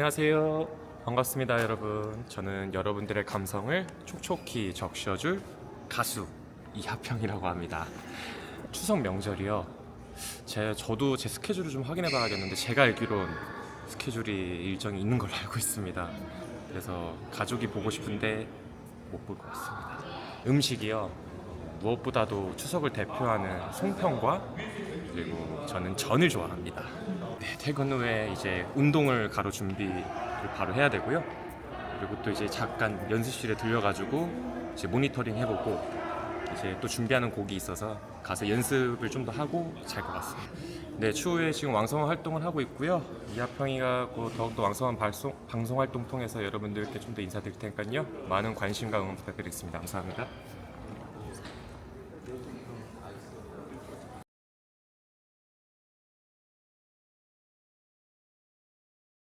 안녕하세요. 반갑습니다, 여러분. 저는 여러분들의 감성을 촉촉히 적셔줄 가수 이하평이라고 합니다. 추석 명절이요. 제 저도 제 스케줄을 좀 확인해 봐야겠는데 제가 알기론 스케줄이 일정이 있는 걸로 알고 있습니다. 그래서 가족이 보고 싶은데 못 볼 것 같습니다. 음식이요. 무엇보다도 추석을 대표하는 송편과 그리고 저는 전을 좋아합니다. 네, 퇴근 후에 이제 운동을 가로 준비를 바로 해야 되고요. 그리고 또 이제 잠깐 연습실에 들려가지고 이제 모니터링 해보고 이제 또 준비하는 곡이 있어서 가서 연습을 좀 더 하고 잘 것 같습니다. 네, 추후에 지금 왕성한 활동을 하고 있고요. 이하평이가 곧 더욱더 왕성한 발송, 방송 활동 통해서 여러분들께 좀 더 인사드릴 테니까요. 많은 관심과 응원 부탁드리겠습니다. 감사합니다.